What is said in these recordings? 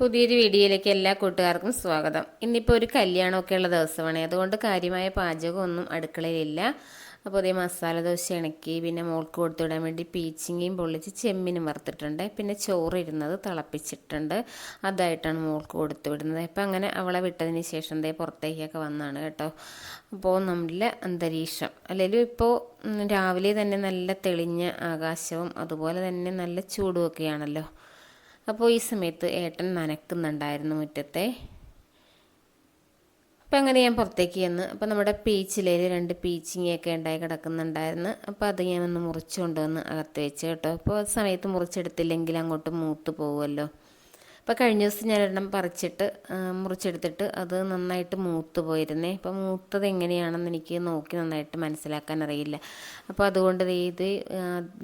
പുതിയൊരു വീഡിയോയിലേക്ക് എല്ലാ കൂട്ടുകാർക്കും സ്വാഗതം. ഇന്നിപ്പോൾ ഒരു കല്യാണമൊക്കെ ഉള്ള ദിവസമാണ്. അതുകൊണ്ട് കാര്യമായ പാചകമൊന്നും അടുക്കളയിലില്ല. അപ്പോൾ അതേ മസാല ദോശ ഇണക്കി പിന്നെ മോൾക്ക് കൊടുത്തു കൊടുത്തുവിടാൻ വേണ്ടി പീച്ചിങ്ങയും പൊള്ളിച്ച് ചെമ്മിനും വറുത്തിട്ടുണ്ട്. പിന്നെ ചോറ് ഇരുന്നത് തിളപ്പിച്ചിട്ടുണ്ട്. അതായിട്ടാണ് മോൾക്ക് കൊടുത്തു വിടുന്നത് അപ്പം അങ്ങനെ അവളെ വിട്ടതിന് ശേഷം ദേ പുറത്തേക്കൊക്കെ വന്നാണ് കേട്ടോ. അപ്പോൾ നമ്മളിലെ അന്തരീക്ഷം. അല്ലെങ്കിൽ ഇപ്പോൾ രാവിലെ തന്നെ നല്ല തെളിഞ്ഞ ആകാശവും അതുപോലെ തന്നെ നല്ല ചൂടുമൊക്കെയാണല്ലോ. അപ്പോൾ ഈ സമയത്ത് ഏട്ടൻ നനക്കുന്നുണ്ടായിരുന്നു മുറ്റത്തെ. അപ്പോൾ അങ്ങനെ ഞാൻ പുറത്തേക്ക് ചെന്ന് അപ്പോൾ നമ്മുടെ പീച്ചിലേൽ രണ്ട് പീച്ചിങ്ങയൊക്കെ ഉണ്ടായി കിടക്കുന്നുണ്ടായിരുന്നു. അപ്പോൾ അത് ഞാൻ ഒന്ന് മുറിച്ചുകൊണ്ട് കൊണ്ടുവന്ന് അകത്ത് വെച്ച് കേട്ടോ. അപ്പോൾ സമയത്ത് മുറിച്ചെടുത്തില്ലെങ്കിൽ അങ്ങോട്ട് മൂത്ത് പോകുമല്ലോ അപ്പോൾ കഴിഞ്ഞ ദിവസം ഞാൻ ഒരെണ്ണം പറിച്ചിട്ട് മുറിച്ചെടുത്തിട്ട് അത് നന്നായിട്ട് മൂത്ത് പോയിരുന്നേ. അപ്പോൾ മൂത്തത് എങ്ങനെയാണെന്ന് എനിക്ക് നോക്കി നന്നായിട്ട് മനസ്സിലാക്കാൻ അറിയില്ല. അപ്പോൾ അതുകൊണ്ട് ഇത്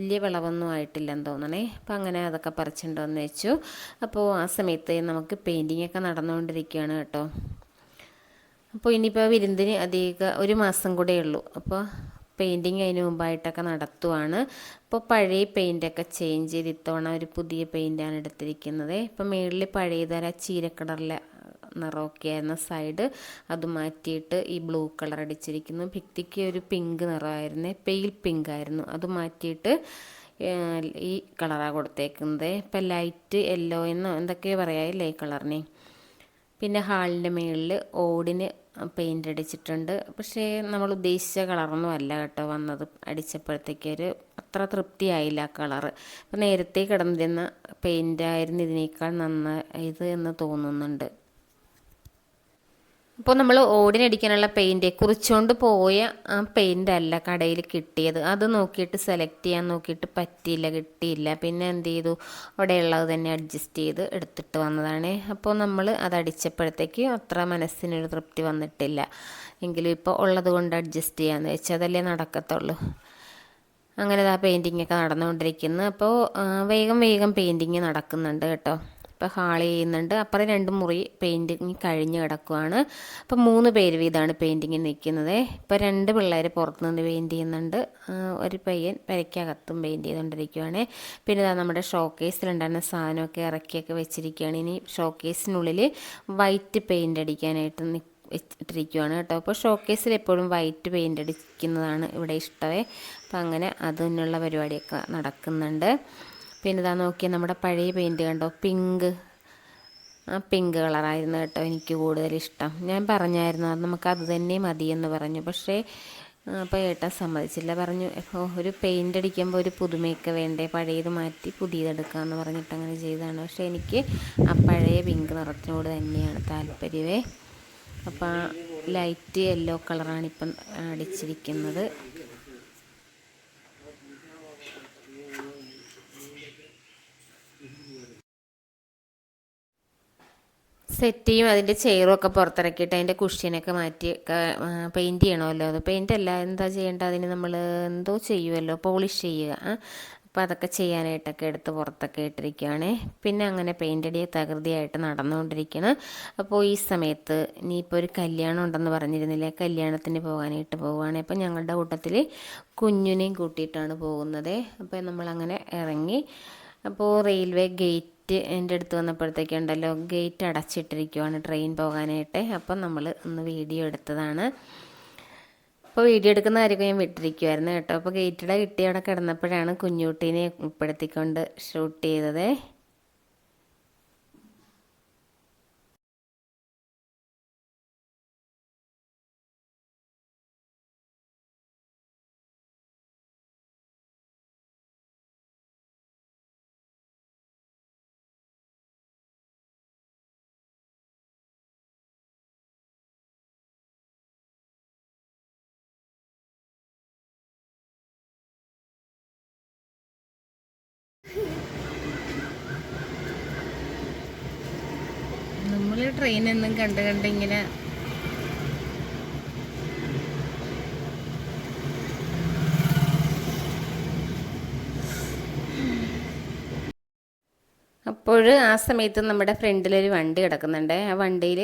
വലിയ വിളവൊന്നും ആയിട്ടില്ലെന്ന് തോന്നണേ. അപ്പോൾ അങ്ങനെ അതൊക്കെ പറിച്ചിട്ടുണ്ടോയെന്ന് വെച്ചു. അപ്പോൾ ആ സമയത്ത് നമുക്ക് പെയിന്റിങ്ങൊക്കെ ഒക്കെ നടന്നുകൊണ്ടിരിക്കുകയാണ് കേട്ടോ. അപ്പോൾ ഇനിയിപ്പോൾ വിരുന്നിന് അധികം ഒരു മാസം കൂടെ ഉള്ളൂ. അപ്പോൾ പെയിന്റിങ് അതിന് മുമ്പായിട്ടൊക്കെ നടത്തുവാണ്. ഇപ്പോൾ പഴയ പെയിന്റൊക്കെ ചേഞ്ച് ചെയ്ത് ഇത്തവണ ഒരു പുതിയ പെയിന്റാണ് എടുത്തിരിക്കുന്നത്. ഇപ്പോൾ മേളിൽ പഴയതര ചീരക്കളറിലെ നിറമൊക്കെ ആയിരുന്ന സൈഡ് അത് മാറ്റിയിട്ട് ഈ ബ്ലൂ കളർ അടിച്ചിരിക്കുന്നു. ഭിത്തിക്ക് ഒരു പിങ്ക് നിറമായിരുന്നു പെയിൽ പിങ്ക് ആയിരുന്നു. അത് മാറ്റിയിട്ട് ഈ കളറാണ് കൊടുത്തേക്കുന്നത്. ഇപ്പം ലൈറ്റ് യെല്ലോ എന്നോ എന്തൊക്കെയോ പറയാം ഈ കളറിനെ പിന്നെ ഹാളിന്റെ മുകളിൽ ഓടിന് പെയിന്റ് അടിച്ചിട്ടുണ്ട്. പക്ഷേ നമ്മൾ ഉദ്ദേശിച്ച കളറൊന്നും അല്ല കേട്ടോ വന്നത്. അടിച്ചപ്പോഴത്തേക്കൊരു അത്ര തൃപ്തിയായില്ല ആ കളറ്. അപ്പം നേരത്തെ കിടന്നിരുന്ന പെയിന്റായിരുന്നു ഇതിനേക്കാൾ നന്നായത് എന്ന് തോന്നുന്നുണ്ട്. അപ്പോൾ നമ്മൾ ഓടിനടിക്കാനുള്ള പെയിന്റ് കുറിച്ചുകൊണ്ട് പോയ ആ പെയിന്റ് അല്ല കടയിൽ കിട്ടിയത്. അത് നോക്കിയിട്ട് സെലക്ട് ചെയ്യാൻ നോക്കിയിട്ട് പറ്റിയില്ല കിട്ടിയില്ല. പിന്നെ എന്ത് ചെയ്തു? അവിടെയുള്ളത് തന്നെ അഡ്ജസ്റ്റ് ചെയ്ത് എടുത്തിട്ട് വന്നതാണ്. അപ്പോൾ നമ്മൾ അത് അടിച്ചപ്പോഴത്തേക്ക് അത്ര മനസ്സിനൊരു തൃപ്തി വന്നിട്ടില്ല. എങ്കിലും ഇപ്പോൾ ഉള്ളത് കൊണ്ട് അഡ്ജസ്റ്റ് ചെയ്യാമെന്ന് വെച്ചാൽ അതല്ലേ നടക്കത്തുള്ളൂ. അങ്ങനെ ആ പെയിന്റിങ്ങൊക്കെ നടന്നുകൊണ്ടിരിക്കുന്നു. അപ്പോൾ വേഗം വേഗം പെയിന്റിങ് നടക്കുന്നുണ്ട് കേട്ടോ. ഇപ്പോൾ ഹാൾ ചെയ്യുന്നുണ്ട്. അപ്പുറം രണ്ട് മുറി പെയിന്റിങ് കഴിഞ്ഞ് കിടക്കുവാണ്. അപ്പോൾ മൂന്ന് പേര് വീതമാണ് പെയിന്റിങ്ങിന് നിൽക്കുന്നത്. ഇപ്പോൾ രണ്ട് പിള്ളേർ പുറത്തുനിന്ന് പെയിന്റ് ചെയ്യുന്നുണ്ട്. ഒരു പയ്യൻ പെരയ്ക്കകത്തും പെയിന്റ് ചെയ്തുകൊണ്ടിരിക്കുവാണ്. പിന്നെ ഇതാ നമ്മുടെ ഷോക്കേസിലുണ്ടായിരുന്ന സാധനമൊക്കെ ഇറക്കിയൊക്കെ വെച്ചിരിക്കുകയാണ്. ഇനി ഷോക്കേസിനുള്ളിൽ വൈറ്റ് പെയിന്റ് അടിക്കാനായിട്ട് ഇട്ടിരിക്കുകയാണ് കേട്ടോ. അപ്പോൾ ഷോക്കേസിൽ എപ്പോഴും വൈറ്റ് പെയിന്റ് അടിക്കുന്നതാണ് ഇവിടെ ഇഷ്ടമേ. അപ്പോൾ അങ്ങനെ അതിനുള്ള പരിപാടിയൊക്കെ നടക്കുന്നുണ്ട്. പിന്നെ ഇതാ നോക്കിയാൽ നമ്മുടെ പഴയ പെയിന്റ് കണ്ടോ? പിങ്ക് ആ പിങ്ക് കളറായിരുന്നു കേട്ടോ എനിക്ക് കൂടുതൽ ഇഷ്ടം. ഞാൻ പറഞ്ഞായിരുന്നു അത് നമുക്ക് അത് തന്നെ മതിയെന്ന് പറഞ്ഞു. പക്ഷേ അപ്പോൾ ഏട്ടൻ സമ്മതിച്ചില്ല. പറഞ്ഞു ഒരു പെയിന്റ് അടിക്കുമ്പോൾ ഒരു പുതുമയൊക്കെ വേണ്ടേ? പഴയത് മാറ്റി പുതിയതെടുക്കാമെന്ന് പറഞ്ഞിട്ട് അങ്ങനെ ചെയ്തതാണ്. പക്ഷേ എനിക്ക് ആ പഴയ പിങ്ക് നിറത്തിനോട് തന്നെയാണ് താല്പര്യമേ. അപ്പോൾ ലൈറ്റ് യെല്ലോ കളറാണ് ഇപ്പം അടിച്ചിരിക്കുന്നത്. സെറ്റിയും അതിന്റെ ചെയറും ഒക്കെ പുറത്തിറക്കിയിട്ട് അതിന്റെ കുഷ്യനൊക്കെ മാറ്റി പെയിന്റ് ചെയ്യണമല്ലോ. അത് പെയിന്റ് അല്ല എന്താ ചെയ്യേണ്ടത് അതിന് നമ്മൾ എന്തോ ചെയ്യുമല്ലോ പോളിഷ് ചെയ്യുക. അപ്പോൾ അതൊക്കെ ചെയ്യാനായിട്ടൊക്കെ എടുത്ത് പുറത്തൊക്കെ ഇട്ടിരിക്കുകയാണ് പിന്നെ അങ്ങനെ പെയിന്റ് അടിയെ തകൃതിയായിട്ട് നടന്നുകൊണ്ടിരിക്കുകയാണ് അപ്പോൾ ഈ സമയത്ത് ഇനിയിപ്പോൾ ഒരു കല്യാണം ഉണ്ടെന്ന് പറഞ്ഞിരുന്നില്ലേ? കല്യാണത്തിന് പോകാനായിട്ട് പോവുകയാണ്. അപ്പോൾ ഞങ്ങളുടെ കൂട്ടത്തിൽ കുഞ്ഞിനെയും കൂട്ടിയിട്ടാണ് പോകുന്നത്. അപ്പോൾ നമ്മളങ്ങനെ ഇറങ്ങി അപ്പോൾ റെയിൽവേ ഗേറ്റ് ഗേറ്റ് എന്റെ അടുത്ത് വന്നപ്പോഴത്തേക്കുണ്ടല്ലോ ഗേറ്റ് അടച്ചിട്ടിരിക്കുവാണ് ട്രെയിൻ പോകാനായിട്ട്. അപ്പം നമ്മൾ ഒന്ന് വീഡിയോ എടുത്തതാണ്. അപ്പോൾ വീഡിയോ എടുക്കുന്ന കാര്യമൊക്കെ ഞാൻ വിട്ടിരിക്കുമായിരുന്നു കേട്ടോ. അപ്പോൾ ഗേറ്റിടെ കിട്ടി അവിടെ കിടന്നപ്പോഴാണ് കുഞ്ഞുകുട്ടീനെ ഉൾപ്പെടുത്തിക്കൊണ്ട് ഷൂട്ട് ചെയ്തത്. നമ്മൾ ട്രെയിൻ എന്നും കണ്ട് കണ്ട് ഇങ്ങനെ അപ്പോൾ ആ സമയത്ത് നമ്മുടെ ഫ്രണ്ടിലൊരു വണ്ടി കിടക്കുന്നുണ്ട്. ആ വണ്ടിയിൽ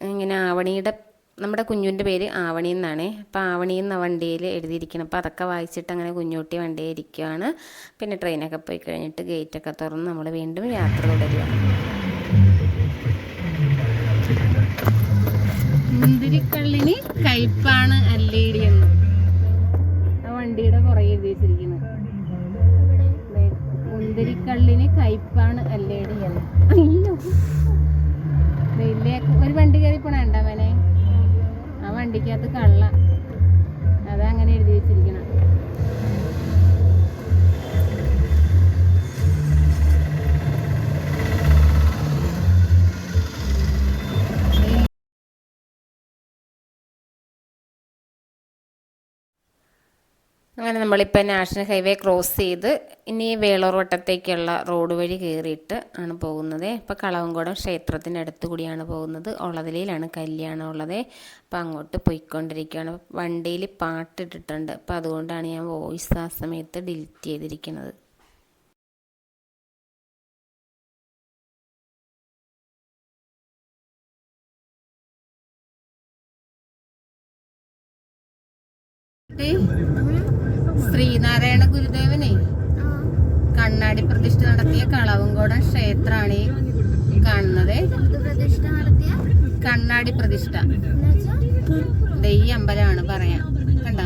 ഇങ്ങനെ ആവണിയുടെ നമ്മുടെ കുഞ്ഞുവിന്റെ പേര് ആവണി എന്നാണ്. അപ്പോൾ ആവണി എന്ന വണ്ടിയിൽ എഴുതിയിരിക്കണം. അപ്പോൾ അതൊക്കെ വായിച്ചിട്ട് അങ്ങനെ കുഞ്ഞുട്ടി വണ്ടിയിൽ ഇരിക്കുകയാണ് പിന്നെ ട്രെയിനൊക്കെ പോയി കഴിഞ്ഞിട്ട് ഗേറ്റൊക്കെ തുറന്ന് നമ്മൾ വീണ്ടും യാത്ര തുടരുകയാണ് മുന്തിരിക്കള്ളിന് കയ്പാണ് അല്ലേടി എന്ന്. ആ വണ്ടിയുടെ പുറകെ എഴുതി വെച്ചിരിക്കുന്നത് മുന്തിരിക്കള്ളിന് കയ്പാണ് അല്ലേടി എന്ന്. അയ്യോ. ഒരു വണ്ടി കയറി പോണണ്ട അവനെ ആ വണ്ടിക്കകത്ത് കള്ള. അതങ്ങനെ എഴുതി വെച്ചിരിക്കണം അങ്ങനെ നമ്മളിപ്പോൾ നാഷണൽ ഹൈവേ ക്രോസ് ചെയ്ത് ഇനി വേളൂർ വട്ടത്തേക്കുള്ള റോഡ് വഴി കയറിയിട്ട് ആണ് പോകുന്നത്. ഇപ്പോൾ കളവങ്കോടം ക്ഷേത്രത്തിന്റെ അടുത്ത് കൂടിയാണ് പോകുന്നത്. ഉള്ളതിലാണ് കല്യാണം ഉള്ളത്. അപ്പോൾ അങ്ങോട്ട് പോയിക്കൊണ്ടിരിക്കുകയാണ്. വണ്ടിയിൽ പാട്ടിട്ടിട്ടുണ്ട് അപ്പോൾ അതുകൊണ്ടാണ് ഞാൻ വോയിസ് ആ സമയത്ത് ഡിലീറ്റ് ചെയ്തിരിക്കുന്നത്. ശ്രീനാരായണ ഗുരുദേവനെ കണ്ണാടി പ്രതിഷ്ഠ നടത്തിയ കളവങ്കോടൻ ക്ഷേത്രമാണ് ഈ കാണുന്നത് കണ്ണാടി പ്രതിഷ്ഠ. ദൈ ഈ അമ്പലമാണ് പറയാം. കണ്ട?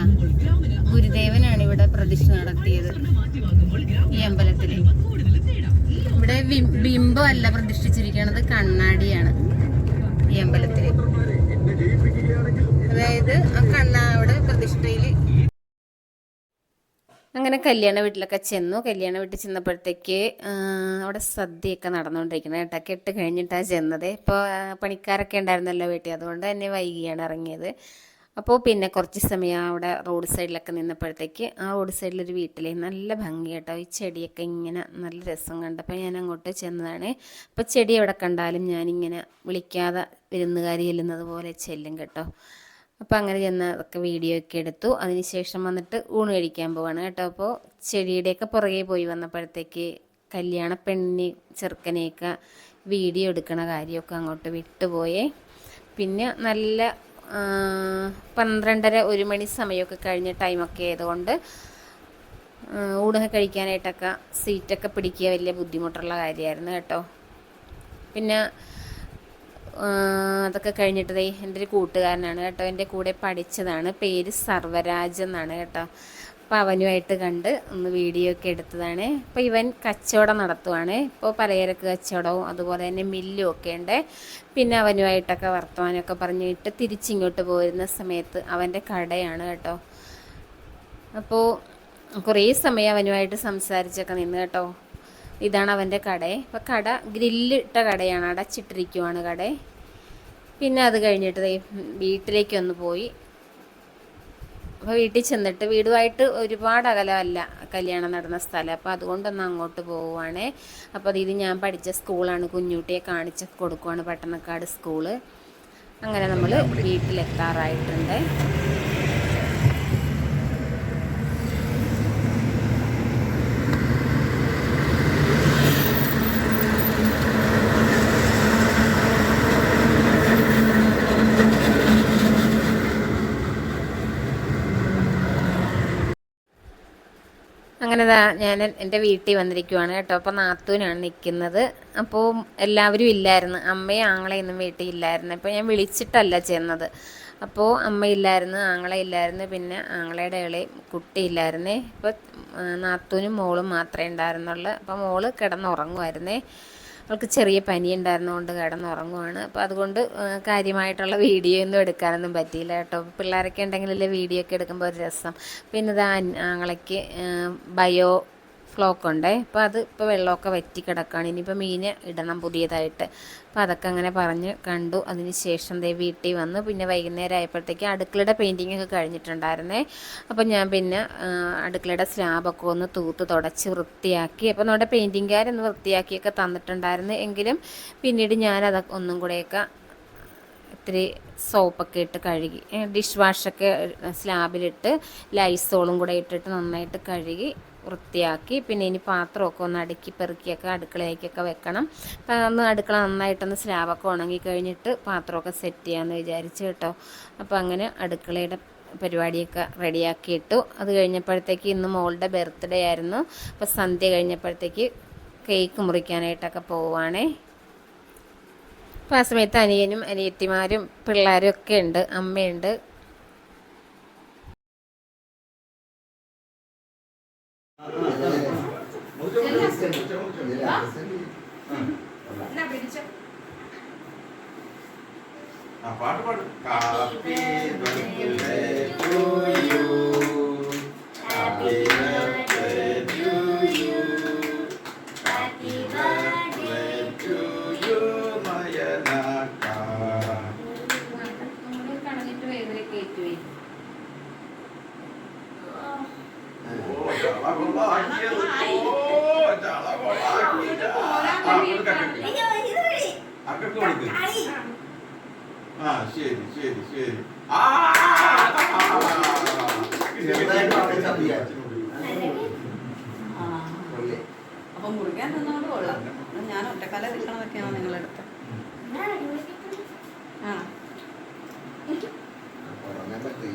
ഗുരുദേവനാണ് ഇവിടെ പ്രതിഷ്ഠ നടത്തിയത് ഈ അമ്പലത്തിൽ ഇവിടെ ബിംബമല്ല പ്രതിഷ്ഠിച്ചിരിക്കുന്നത് കണ്ണാടിയാണ് ഈ അമ്പലത്തിൽ അതായത് ആ കണ്ണാവിടെ പ്രതിഷ്ഠയിൽ അങ്ങനെ കല്യാണ വീട്ടിലൊക്കെ ചെന്നു. കല്യാണ വീട്ടിൽ ചെന്നപ്പോഴത്തേക്ക് അവിടെ സദ്യയൊക്കെ നടന്നുകൊണ്ടിരിക്കുന്നത് കേട്ടോ. കെട്ട് കഴിഞ്ഞിട്ടാണ് ചെന്നത്. ഇപ്പോൾ പണിക്കാരൊക്കെ ഉണ്ടായിരുന്നല്ലോ വീട്ടിൽ. അതുകൊണ്ട് തന്നെ വൈകിയാണ് ഇറങ്ങിയത്. അപ്പോൾ പിന്നെ കുറച്ച് സമയം അവിടെ റോഡ് സൈഡിലൊക്കെ നിന്നപ്പോഴത്തേക്ക് ആ റോഡ് സൈഡിലൊരു വീട്ടിൽ നല്ല ഭംഗി കേട്ടോ. ഈ ചെടിയൊക്കെ ഇങ്ങനെ നല്ല രസം കണ്ടപ്പോൾ ഞാൻ അങ്ങോട്ട് ചെന്നതാണ്. അപ്പോൾ ചെടി എവിടെ കണ്ടാലും ഞാനിങ്ങനെ വിളിക്കാതെ വിരുന്നുകാരി ചെല്ലുന്നത് പോലെ ചെല്ലും കേട്ടോ. അപ്പോൾ അങ്ങനെ ചെന്ന് അതൊക്കെ വീഡിയോ ഒക്കെ എടുത്തു. അതിനുശേഷം വന്നിട്ട് ഊണ് കഴിക്കാൻ പോവാണ് കേട്ടോ. അപ്പോൾ ചെടിയുടെയൊക്കെ പുറകെ പോയി വന്നപ്പോഴത്തേക്ക് കല്യാണ പെണ്ണിനെ ചെറുക്കനെയൊക്കെ വീഡിയോ എടുക്കണ കാര്യമൊക്കെ അങ്ങോട്ട് വിട്ടുപോയേ. പിന്നെ നല്ല പന്ത്രണ്ടര ഒരു മണി സമയമൊക്കെ കഴിഞ്ഞ ടൈമൊക്കെ ആയതുകൊണ്ട് ഊണൊക്കെ കഴിക്കാനായിട്ടൊക്കെ സീറ്റൊക്കെ പിടിക്കുക വലിയ ബുദ്ധിമുട്ടുള്ള കാര്യമായിരുന്നു കേട്ടോ. പിന്നെ അതൊക്കെ കഴിഞ്ഞിട്ട് ദേ എന്റെ ഒരു കൂട്ടുകാരനാണ് കേട്ടോ. എന്റെ കൂടെ പഠിച്ചതാണ്. പേര് സർവരാജ് എന്നാണ് കേട്ടോ. അപ്പോൾ അവനുമായിട്ട് കണ്ട് ഒന്ന് വീഡിയോ ഒക്കെ എടുത്തതാണ്. അപ്പോൾ ഇവൻ കച്ചവടം നടത്തുവാണ്. ഇപ്പോൾ പലചരക്ക് കച്ചവടവും അതുപോലെ തന്നെ മില്ലും ഒക്കെ ഉണ്ട്. പിന്നെ അവനുമായിട്ടൊക്കെ വർത്തമാനമൊക്കെ പറഞ്ഞിട്ട് തിരിച്ചിങ്ങോട്ട് പോരുന്ന സമയത്ത് അവന്റെ കടയാണ് കേട്ടോ. അപ്പോൾ കുറേ സമയം അവനുമായിട്ട് സംസാരിച്ചൊക്കെ നിന്ന് കേട്ടോ. ഇതാണ് അവന്റെ കട. അപ്പോൾ കട ഗ്രില്ലിട്ട കടയാണ്. അടച്ചിട്ടിരിക്കുവാണ് കട. പിന്നെ അത് കഴിഞ്ഞിട്ട് ദേ വീട്ടിലേക്കൊന്ന് പോയി. അപ്പോൾ വീട്ടിൽ ചെന്നിട്ട് വീടുമായിട്ട് ഒരുപാട് അകലമല്ല കല്യാണം നടന്ന സ്ഥലം. അപ്പോൾ അതുകൊണ്ടൊന്ന് അങ്ങോട്ട് പോവുകയാണേ അപ്പോൾ ഇത് ഞാൻ പഠിച്ച സ്കൂളാണ്. കുഞ്ഞുട്ടിയെ കാണിച്ച് കൊടുക്കുവാണ് പട്ടണക്കാട് സ്കൂൾ. അങ്ങനെ നമ്മൾ വീട്ടിലെത്താറായിട്ടുണ്ട്. ദാ ഞാൻ എന്റെ വീട്ടിൽ വന്നിരിക്കുവാണ് കേട്ടോ. അപ്പോൾ നാത്തൂനാണ് നിൽക്കുന്നത്. അപ്പോൾ എല്ലാവരും ഇല്ലായിരുന്നു. അമ്മയും ആങ്ങളെയൊന്നും വീട്ടിൽ ഇല്ലായിരുന്നു. അപ്പോൾ ഞാൻ വിളിച്ചിട്ടല്ല ചെന്നത്. അപ്പോൾ അമ്മ ഇല്ലായിരുന്നു ആങ്ങളെ ഇല്ലായിരുന്നു പിന്നെ ആങ്ങളയുടെ ഇളി കുട്ടി ഇല്ലായിരുന്നേ. ഇപ്പോൾ നാത്തൂനും മോളും മാത്രമേ ഉണ്ടായിരുന്നുള്ളൂ. അപ്പോൾ മോൾ കിടന്നുറങ്ങുമായിരുന്നേ അവൾക്ക് ചെറിയ പനി ഉണ്ടായിരുന്നുകൊണ്ട് കിടന്നുറങ്ങുവാണ്. അപ്പോൾ അതുകൊണ്ട് കാര്യമായിട്ടുള്ള വീഡിയോ ഒന്നും എടുക്കാനൊന്നും പറ്റിയില്ല കേട്ടോ. പിള്ളേരൊക്കെ ഉണ്ടെങ്കിലല്ലേ വീഡിയോ ഒക്കെ എടുക്കുമ്പോൾ ഒരു രസം. പിന്നെ ഇത് ആങ്ങളയ്ക്ക് ബയോ ഫ്ലോക്ക് ഉണ്ടേ അപ്പോൾ അത് ഇപ്പോൾ വെള്ളമൊക്കെ വറ്റി കിടക്കുകയാണ് ഇനിയിപ്പോൾ മീൻ ഇടണം പുതിയതായിട്ട്. അപ്പോൾ അതൊക്കെ അങ്ങനെ പറഞ്ഞ് കണ്ടു. അതിന് ശേഷം ദേ വീട്ടിൽ വന്ന്. പിന്നെ വൈകുന്നേരം ആയപ്പോഴത്തേക്ക് അടുക്കളയുടെ പെയിന്റിംഗ് ഒക്കെ കഴിഞ്ഞിട്ടുണ്ടായിരുന്നേ. അപ്പോൾ ഞാൻ പിന്നെ അടുക്കളയുടെ സ്ലാബൊക്കെ ഒന്ന് തൂത്ത് തുടച്ച് വൃത്തിയാക്കി. അപ്പോൾ നമ്മുടെ പെയിന്റിങ്ങുകാരൊന്ന് വൃത്തിയാക്കിയൊക്കെ തന്നിട്ടുണ്ടായിരുന്നു. എങ്കിലും പിന്നീട് ഞാനത് ഒന്നും കൂടെയൊക്കെ ഇത്തിരി സോപ്പൊക്കെ ഇട്ട് കഴുകി ഡിഷ് വാഷൊക്കെ സ്ലാബിലിട്ട് ലൈസോളും കൂടെ ഇട്ടിട്ട് നന്നായിട്ട് കഴുകി. വൃത്തിയാക്കി പിന്നെ ഇനി പാത്രമൊക്കെ ഒന്ന് അടുക്കി പെറുക്കിയൊക്കെ അടുക്കളയിലേക്കൊക്കെ വെക്കണം. അപ്പം ഒന്ന് അടുക്കള നന്നായിട്ടൊന്ന് സ്ലാബൊക്കെ ഉണങ്ങി കഴിഞ്ഞിട്ട് പാത്രമൊക്കെ സെറ്റ് ചെയ്യാമെന്ന് വിചാരിച്ചു കേട്ടോ. അപ്പോൾ അങ്ങനെ അടുക്കളയുടെ പരിപാടിയൊക്കെ റെഡിയാക്കിയിട്ടു. അത് കഴിഞ്ഞപ്പോഴത്തേക്ക് ഇന്ന് മോളുടെ ബർത്ത്ഡേ ആയിരുന്നു. അപ്പോൾ സന്ധ്യ കഴിഞ്ഞപ്പോഴത്തേക്ക് കേക്ക് മുറിക്കാനായിട്ടൊക്കെ പോവുകയാണേ അപ്പോൾ ആ സമയത്ത് അനിയനും അനിയത്തിമാരും പിള്ളേരും ഒക്കെ ഉണ്ട് അമ്മയുണ്ട്. పాట పాడు. హ్యాపీ బర్త్డే టు యూ കൊടുക്ക് ആ ശരി ശരി ശരി ആ. അപ്പൊ മുറിക്കാൻ തന്നോണ്ട് കൊള്ളാം ഞാൻ ഒറ്റക്കാല നിൽക്കണതൊക്കെയാണ് നിങ്ങളെടുത്ത് ആ ഉറങ്ങാൻ പറ്റും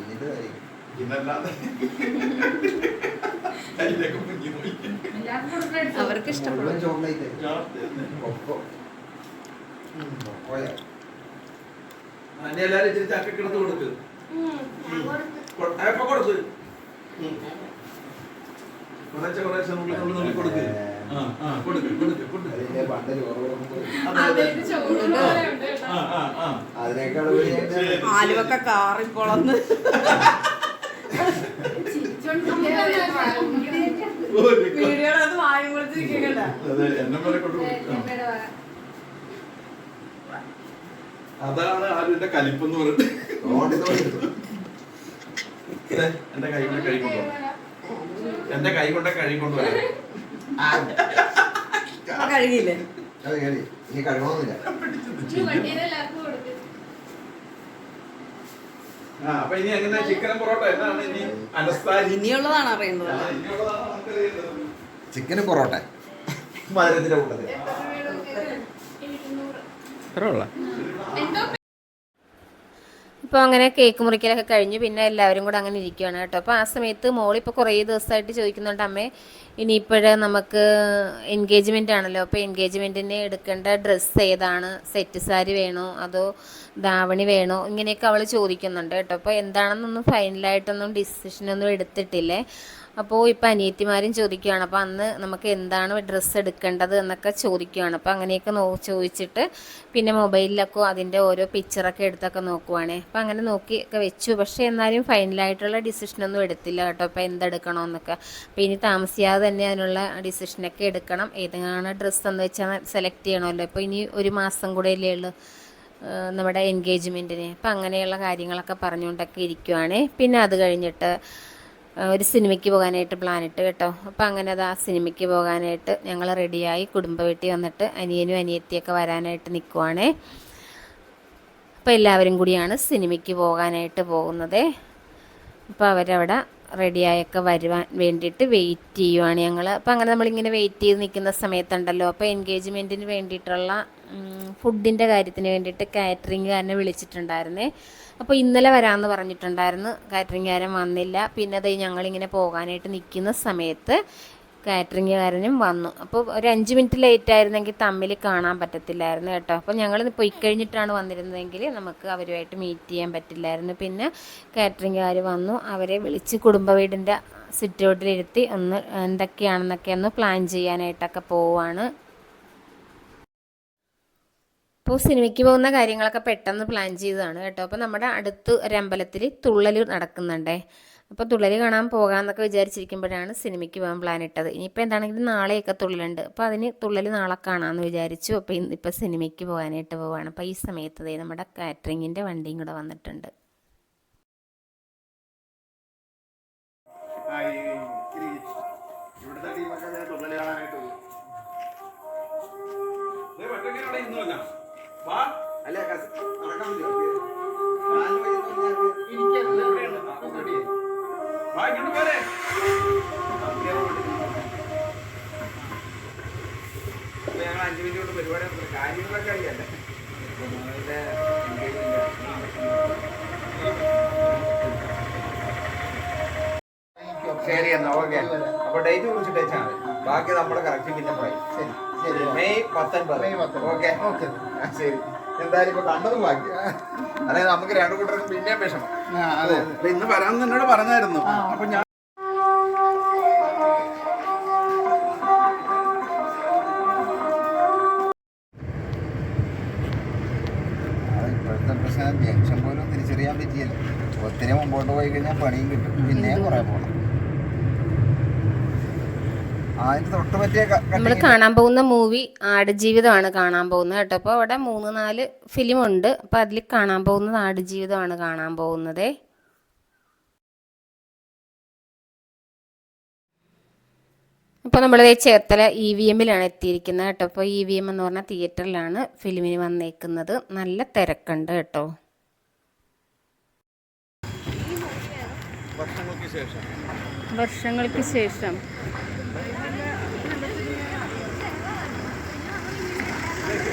അന്നെ എല്ലാരും ഇച്ചിരി ചക്ക കിടന്ന് കൊടുക്ക് ഇപ്പൊ കൊടുക്ക്. കുറേശ്ശെ കുറേശ്ശെ നുള്ളി നുള്ളി നുള്ളി കൊടുക്ക്. ആ ആ കൊടുക്ക് കൊടുക്ക് കൊടുക്ക് അതിന്റെ പണ്ടൽ അതാണ് ആരുടെ കലിപ്പെന്ന് പറഞ്ഞിട്ട് തോണ്ടി തോണ്ടി ദേ, എന്റെ കൈ കൊണ്ട് കഴി കൊണ്ടു എന്റെ കൈ കൊണ്ട് കഴി കൊണ്ടു കഴുകിയില്ലേ? കഴുകണമെന്നില്ല അനസ്താരി? ഇനിയുള്ളതാണ്. ചിക്കനും പൊറോട്ട മധുരത്തിന്റെ കൂട്ടത്തിൽ ഇപ്പോൾ അങ്ങനെ കേക്ക് മുറിക്കലൊക്കെ കഴിഞ്ഞു. പിന്നെ എല്ലാവരും കൂടെ അങ്ങനെ ഇരിക്കുകയാണ് കേട്ടോ. അപ്പോൾ ആ സമയത്ത് മോളിപ്പോൾ കുറേ ദിവസമായിട്ട് ചോദിക്കുന്നുണ്ട് അമ്മേ ഇനിയിപ്പോഴേ നമുക്ക് എൻഗേജ്മെന്റ് ആണല്ലോ. അപ്പോൾ എൻഗേജ്മെന്റിന് എടുക്കേണ്ട ഡ്രസ്സ് ഏതാണ്? സെറ്റ് സാരി വേണോ? അതോ ധാവണി വേണോ? ഇങ്ങനെയൊക്കെ അവൾ ചോദിക്കുന്നുണ്ട് കേട്ടോ. അപ്പോൾ എന്താണെന്നൊന്നും ഫൈനലായിട്ടൊന്നും ഡിസിഷനൊന്നും എടുത്തിട്ടില്ലേ. അപ്പോൾ ഇപ്പോൾ അനിയത്തിമാരും ചോദിക്കുകയാണ് അപ്പോൾ അന്ന് നമുക്ക് എന്താണ് ഡ്രസ്സ് എടുക്കേണ്ടത് എന്നൊക്കെ ചോദിക്കുകയാണ് അപ്പോൾ അങ്ങനെയൊക്കെ നോ ചോദിച്ചിട്ട് പിന്നെ മൊബൈലിലൊക്കെ അതിന്റെ ഓരോ പിക്ചറൊക്കെ എടുത്തൊക്കെ നോക്കുവാണേ. അപ്പോൾ അങ്ങനെ നോക്കി ഒക്കെ വെച്ചു. പക്ഷേ എന്നാലും ഫൈനലായിട്ടുള്ള ഡിസിഷനൊന്നും എടുത്തില്ല കേട്ടോ. അപ്പോൾ എന്തെടുക്കണമെന്നൊക്കെ അപ്പോൾ ഇനി താമസിയാതെ തന്നെ അതിനുള്ള ഡിസിഷനൊക്കെ എടുക്കണം. ഏതാണ് ഡ്രസ്സ് എന്ന് വെച്ചാൽ സെലക്ട് ചെയ്യണമല്ലോ. ഇപ്പോൾ ഇനി ഒരു മാസം കൂടെ അല്ലേ ഉള്ളൂ നമ്മുടെ എൻഗേജ്മെന്റിന് അപ്പം അങ്ങനെയുള്ള കാര്യങ്ങളൊക്കെ പറഞ്ഞുകൊണ്ടൊക്കെ ഇരിക്കുവാണ്. പിന്നെ അത് കഴിഞ്ഞിട്ട് ഒരു സിനിമയ്ക്ക് പോകാനായിട്ട് പ്ലാൻ ഇട്ട് കേട്ടോ. അപ്പോൾ അങ്ങനെ അത് ആ സിനിമയ്ക്ക് പോകാനായിട്ട് ഞങ്ങൾ റെഡിയായി കുടുംബ വീട്ടിൽ വന്നിട്ട് അനിയനും അനിയത്തിയൊക്കെ വരാനായിട്ട് നിൽക്കുവാണേ അപ്പോൾ എല്ലാവരും കൂടിയാണ് സിനിമയ്ക്ക് പോകാനായിട്ട് പോകുന്നത്. അപ്പോൾ അവരവിടെ റെഡിയായൊക്കെ വരുവാൻ വേണ്ടിയിട്ട് വെയിറ്റ് ചെയ്യുവാണ് ഞങ്ങൾ അപ്പോൾ അങ്ങനെ നമ്മളിങ്ങനെ വെയിറ്റ് ചെയ്ത് നിൽക്കുന്ന സമയത്തുണ്ടല്ലോ. അപ്പോൾ എൻഗേജ്മെന്റിന് വേണ്ടിയിട്ടുള്ള ഫുഡിന്റെ കാര്യത്തിന് വേണ്ടിയിട്ട് കാറ്ററിംഗുകാരനെ വിളിച്ചിട്ടുണ്ടായിരുന്നേ. അപ്പോൾ ഇന്നലെ വരാമെന്ന് പറഞ്ഞിട്ടുണ്ടായിരുന്നു. കാറ്ററിംഗുകാരൻ വന്നില്ല. പിന്നെ അത് ഞങ്ങളിങ്ങനെ പോകാനായിട്ട് നിൽക്കുന്ന സമയത്ത് കാറ്ററിംഗുകാരനും വന്നു. അപ്പോൾ ഒരു അഞ്ച് മിനിറ്റ് ലേറ്റ് ആയിരുന്നെങ്കിൽ തമ്മിൽ കാണാൻ പറ്റത്തില്ലായിരുന്നു കേട്ടോ. അപ്പോൾ ഞങ്ങൾ പോയി കഴിഞ്ഞിട്ടാണ് വന്നിരുന്നതെങ്കിൽ നമുക്ക് അവരുമായിട്ട് മീറ്റ് ചെയ്യാൻ പറ്റില്ലായിരുന്നു. പിന്നെ കാറ്ററിംഗുകാർ വന്നു. അവരെ വിളിച്ച് കുടുംബ വീടിന്റെ സിറ്റൗട്ടിലിരുത്തി ഒന്ന് എന്തൊക്കെയാണെന്നൊക്കെ ഒന്ന് പ്ലാൻ ചെയ്യാനായിട്ടൊക്കെ പോവാണ്. അപ്പോൾ സിനിമയ്ക്ക് പോകുന്ന കാര്യങ്ങളൊക്കെ പെട്ടെന്ന് പ്ലാൻ ചെയ്തതാണ് കേട്ടോ. അപ്പോൾ നമ്മുടെ അടുത്ത് ഒരു അമ്പലത്തിൽ തുള്ളൽ നടക്കുന്നുണ്ടേ. അപ്പോൾ തുള്ളൽ കാണാൻ പോകാമെന്നൊക്കെ വിചാരിച്ചിരിക്കുമ്പോഴാണ് സിനിമയ്ക്ക് പോകാൻ പ്ലാൻ ഇട്ടത്. ഇനിയിപ്പോൾ എന്താണെങ്കിലും നാളെയൊക്കെ തുള്ളലുണ്ട്. അപ്പോൾ അതിന് തുള്ളൽ നാളെ കാണാമെന്ന് വിചാരിച്ചു. അപ്പോൾ ഇന്നിപ്പോൾ സിനിമയ്ക്ക് പോകാനായിട്ട് പോവാണ്. അപ്പോൾ ഈ സമയത്ത് നമ്മുടെ കാറ്ററിങ്ങിന്റെ വണ്ടിയും കൂടെ വന്നിട്ടുണ്ട്. പോരെ. ഇപ്പൊ ഞങ്ങൾ അഞ്ച് മിനിറ്റ് കൊണ്ട് പരിപാടി. കാര്യങ്ങളൊക്കെ അറിയാല്ലേ. ശരി എന്നാ ഓക്കെ അപ്പൊ ഡേറ്റ് കുറിച്ചിട്ട് വെച്ചാൽ ബാക്കി നമ്മുടെ കറക്റ്റ് പിന്നെ പറയും. മെയ് പത്തൊൻപത്. Okay okay. ശരി. എന്തായാലും ഇപ്പൊ കണ്ടത് ഭാഗ്യം. അതായത് നമുക്ക് രണ്ടു കൂട്ടർക്കും പിന്നെയും വിഷമം. അതെ അപ്പൊ ഇന്ന് വരാമെന്ന് എന്നോട് പറഞ്ഞായിരുന്നു. അപ്പൊ ഞാൻ പ്രശ്നം ജംഗ്ഷൻ പോലും തിരിച്ചറിയാൻ പറ്റിയല്ലോ. ഒത്തിരി മുമ്പോട്ട് പോയി കഴിഞ്ഞാൽ പണിയും കിട്ടും. പിന്നെയും കുറെ പോകണം അതിന് തൊട്ട് പറ്റിയ ക- നമ്മൾ കാണാൻ പോകുന്ന മൂവി ആടുജീവിതമാണ് കാണാൻ പോകുന്നത് കേട്ടോ. അപ്പോൾ അവിടെ മൂന്ന് നാല് ഫിലിം ഉണ്ട് അപ്പോൾ അതിൽ കാണാൻ പോകുന്നത് ആടുജീവിതമാണ് കാണാൻ പോകുന്നത്. അപ്പോൾ നമ്മൾ ചേർത്തല ഇ വി എമ്മിലാണ് എത്തിയിരിക്കുന്നത് കേട്ടോ. അപ്പോൾ ഇ വി എം എന്ന് പറഞ്ഞ തിയേറ്ററിലാണ് ഫിലിമിന് വന്നേക്കുന്നത്. നല്ല തിരക്കുണ്ട് കേട്ടോ. വർഷങ്ങൾക്ക് ശേഷം. വർഷങ്ങൾക്ക് ശേഷം.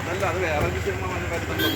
അതല്ല അത് വേറെ വന്ന് വരുന്നുണ്ട്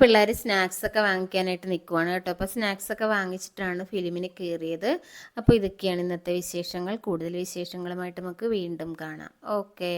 പിള്ളേർ സ്നാക്സ് ഒക്കെ വാങ്ങിക്കാനായിട്ട് നിൽക്കുവാണ് കേട്ടോ. അപ്പോൾ സ്നാക്സ് ഒക്കെ വാങ്ങിച്ചിട്ടാണ് ഫിലിമിന് കയറിയത് അപ്പോൾ ഇതൊക്കെയാണ് ഇന്നത്തെ വിശേഷങ്ങൾ. കൂടുതൽ വിശേഷങ്ങളുമായിട്ട് നമുക്ക് വീണ്ടും കാണാം. ഓക്കേ